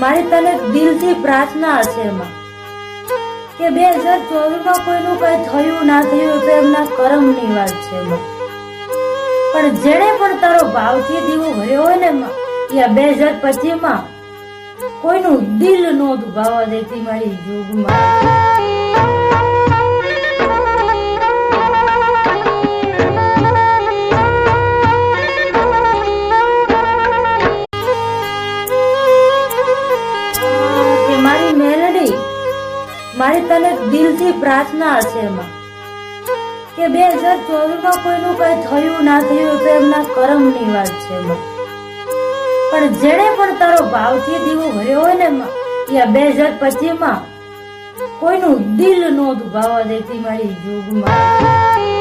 મારી તને દિલથી પ્રાર્થના છે માં, કે બે હજાર ચોવીસમાં કોઈનું કઈ થયું ના થયું તો એમના કર્મની વાત છે માં. પણ જેણે પણ તારો ભાવથી દીવો ભર્યો હોય ને માં યા બે હજાર પચીસમાં કોઈનું દિલ નો દુભાવા દેતી મારી જોગમાં મારી તને દિલથી પ્રાર્થના છે માં કે બે હજાર ચોવીસમાં કોઈનું કઈ થયું ના થયું તો એમના કર્મની વાત છે પણ જેણે પણ તારો ભાવથી દીવો ભર્યો હોય ને માં બે હજાર પચીસમાં કોઈનું દિલ નો દુભાવા દેતી મારી જોગમાં